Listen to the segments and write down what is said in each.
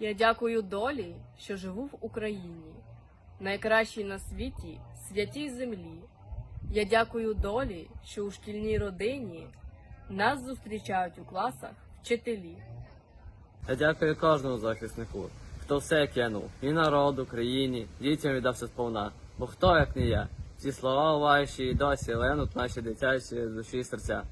Я дякую долі, що живу в Україні, найкращій на світі, святій землі. Я дякую долі, що у шкільній родині нас зустрічають у класах вчителі. Я дякую кожному захиснику, хто все кинув, і народу, країні, дітям віддався сповна. Бо хто, як не я? Ці слова ваші і досі ленуть наші дитячі душі і серця.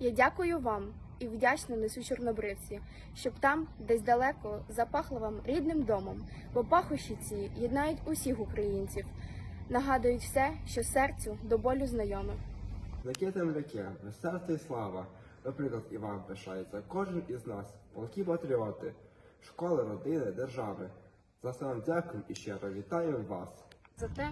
Я дякую вам і вдячно несу чорнобривці, щоб там, десь далеко, запахло вам рідним домом, бо пахощі ці єднають усіх українців, нагадують все, що серцю до болю знайоме. Таке земляки, серце і слава, наприклад, і вам пишається кожен із нас, полки патріоти, школи, родини, держави. За все вам дякую і щиро вітаю вас. за те,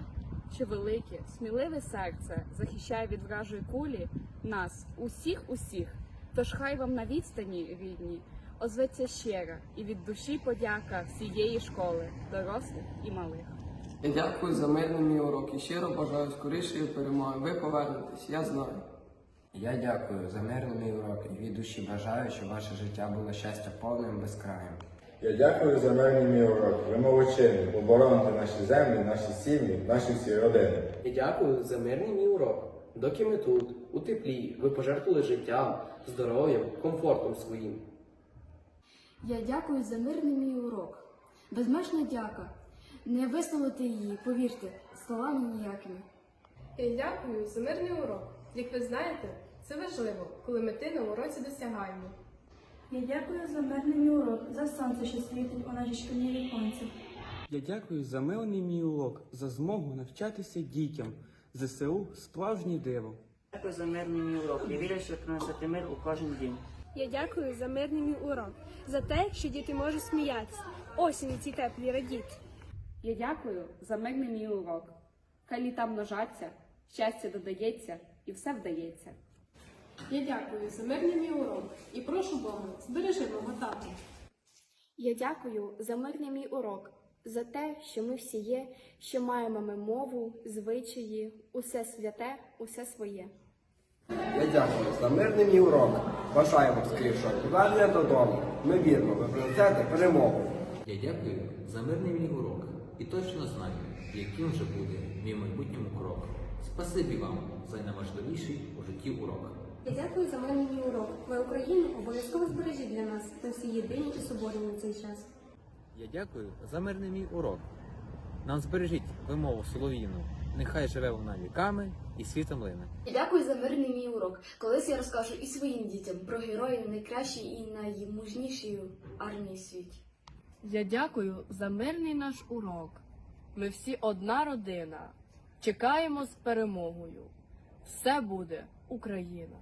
що велике, сміливе серце захищає від вражої кулі нас, усіх усіх. Тож хай вам на відстані рідні озветься щира і від душі подяка всієї школи, дорослих і малих. Я дякую за мирний мій урок і щиро бажаю скорішої перемоги. Ви повернетесь, я знаю. Я дякую за мирний мій урок і від душі бажаю, щоб ваше життя було щастя повним безкраєм. Я дякую за мирний мій урок. Ви молодчини, обороните наші землі, наші сім'ї, наші всі родини. І дякую за мирний мій урок. Доки ми тут, у теплі, ви пожертвували життям, здоров'ям, комфортом своїм. Я дякую за мирний мій урок. Безмежна дяка. Не висловити її, повірте, словами ніякими. Я дякую за мирний урок. Як ви знаєте, це важливо, коли мети на уроці досягаємо. Я дякую за мирний мій урок, за сонце, що світить у нашій шкільній віконці. Я дякую за мирний мій урок, за змогу навчатися дітям. ЗСУ справжнє диво. Дякую за мирний мій урок. Я вірю, що принесете мир у кожен день. Я дякую за мирний мій урок, за те, що діти можуть сміятися. Осінь ці теплі радіти. Я дякую за мирний мій урок. Хай літа множаться, щастя додається і все вдається. Я дякую за мирний мій урок і прошу Бога, збережи мого тату. Я дякую за мирний мій урок, за те, що ми всі є, що маємо ми мову, звичаї, усе святе, усе своє. Я дякую за мирний мій урок. Бажаю вам скорішого повернення додому. Ми віримо, ви принесете перемогу. Я дякую за мирний мій урок і точно знаю, яким вже буде мій майбутньому крок. Спасибі вам за найважливіший у житті урок. Я дякую за мирний мій урок. Ви Україну обов'язково збережіть для нас. Ми всі єдині і соборні на цей час. Я дякую за мирний мій урок. Нам збережіть вимову солов'їну. Нехай живе вона віками і світом лине. Дякую за мирний мій урок. Колись я розкажу і своїм дітям про героїв найкращої і наймужнішої армії світі. Я дякую за мирний наш урок. Ми всі одна родина. Чекаємо з перемогою. Все буде Україна!